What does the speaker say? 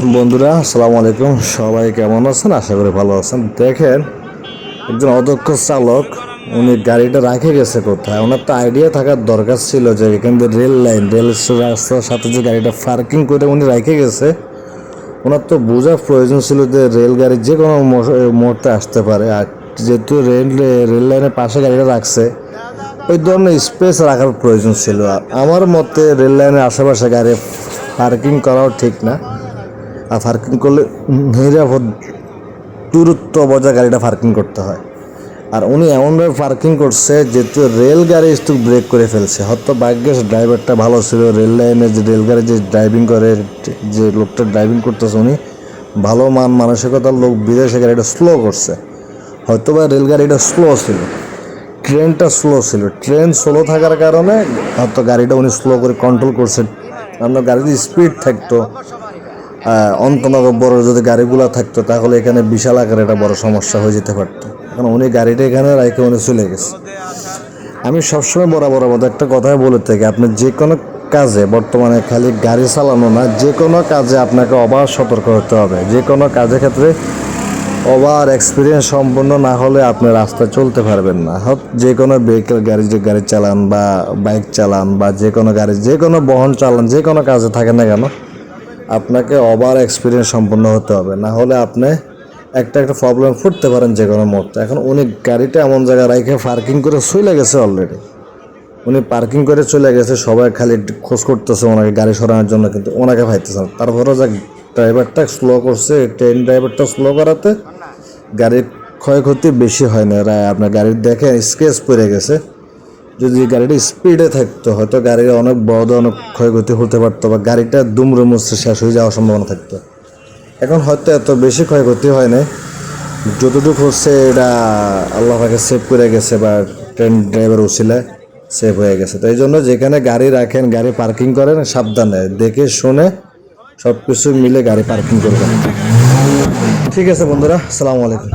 বন্ধুরা, আসসালামু আলাইকুম। সবাই কেমন আছেন? আশা করি ভালো আছেন। দেখেন, একজন অদক্ষ চালক, উনি গাড়িটা রাখে গেছে কোথায়? ওনার তো আইডিয়া থাকার দরকার ছিল যে এখান থেকে রেল লাইন রেল রাস্তার সাথে যে গাড়িটা পার্কিং করে উনি রেখে গেছে। ওনার তো বোঝার প্রয়োজন ছিল যে রেলগাড়ি যে কোনো মুহূর্তে আসতে পারে। আর যেহেতু রেল রেল লাইনের পাশে গাড়িটা রাখছে, ওই ধরনের স্পেস রাখার প্রয়োজন ছিল। আমার মতে রেল লাইনের আশেপাশে গাড়ি পার্কিং করাও ঠিক না। আর পার্কিং করলে নিরাপদ দূরত্ব বজায় গাড়িটা পার্কিং করতে হয়। আর উনি এমনভাবে পার্কিং করছে যেহেতু রেলগাড়ি একটু ব্রেক করে ফেলছে। হয়তো ভাগ্যের ড্রাইভারটা ভালো ছিল রেল লাইনে যে রেলগাড়ি যে ড্রাইভিং করে, যে লোকটা ড্রাইভিং করতেছে উনি, ভালো মান মানসিকতার লোক, বিদেশে গাড়িটা স্লো করছে। হয়তো বা রেলগাড়িটা স্লো ছিল ট্রেনটা স্লো ছিল। ট্রেন স্লো থাকার কারণে হয়তো গাড়িটা উনি স্লো করে কন্ট্রোল করছে। আপনার গাড়িতে স্পিড থাকতো। অন্তনগর বড় যদি গাড়িগুলো থাকতো, তাহলে এখানে বিশাল আকারে একটা বড় সমস্যা হয়ে যেতে পারতো। কারণ উনি গাড়িটা এখানে রাখে উনি চলে গেছে। আমি সবসময় বরাবর মতো একটা কথাই বলে থাকি, আপনি যে কোনো কাজে, বর্তমানে খালি গাড়ি চালানো না, যে কোনো কাজে আপনাকে অবাধ সতর্ক হতে হবে। যে কোনো কাজের ক্ষেত্রে ওভার এক্সপিরিয়েন্স সম্পন্ন না হলে আপনি রাস্তায় চলতে পারবেন না। হোক যে কোনো ভেহিকেল গাড়ি, যে গাড়ি চালান বা বাইক চালান বা যে কোনো গাড়ি, যে কোনো বহন চালান, যে কোনো কাজে থাকে না কেন আপনাকে ওভার এক্সপিরিয়েন্স সম্পন্ন হতে হবে। না হলে আপনি একটা একটা প্রবলেম ফুটতে পারেন যে কোনো মুহূর্তে। এখন উনি গাড়িটা এমন জায়গায় রাখে পার্কিং করে চলে গেছে অলরেডি উনি পার্কিং করে চলে গেছে, সবাই খালি খোঁজ করতেছে ওনাকে গাড়ি সরানোর জন্য, কিন্তু ওনাকে পাইতেছে না। তারপরেও যে ড্রাইভারটা স্লো করছে ট্রেন ড্রাইভারটা স্লো করাতে গাড়ির ক্ষয়ক্ষতি বেশি হয় না। আপনার গাড়ির দেখে স্কেচ পড়ে গেছে। যদি গাড়িটা স্পিডে থাকতো, হয়তো গাড়ির অনেক বড় অনেক ক্ষয়ক্ষতি হতে পারতো বা গাড়িটা দুমড়ে মুচড়ে শেষ হয়ে যাওয়ার সম্ভাবনা থাকতো। এখন হয়তো এত বেশি ক্ষয়ক্ষতি হয় না যতটুকু হচ্ছে এটা আল্লাহ পাকে সেভ করে গেছে বা ট্রেন ড্রাইভার উচিলে সেভ হয়ে গেছে। তো এই জন্য যেখানে গাড়ি রাখেন, গাড়ি পার্কিং করেন, সাবধানে দেখে শুনে সব কিছু মিলে গাড়ি পার্কিং করবেন ঠিক আছে বন্ধুরা, আসসালামু আলাইকুম।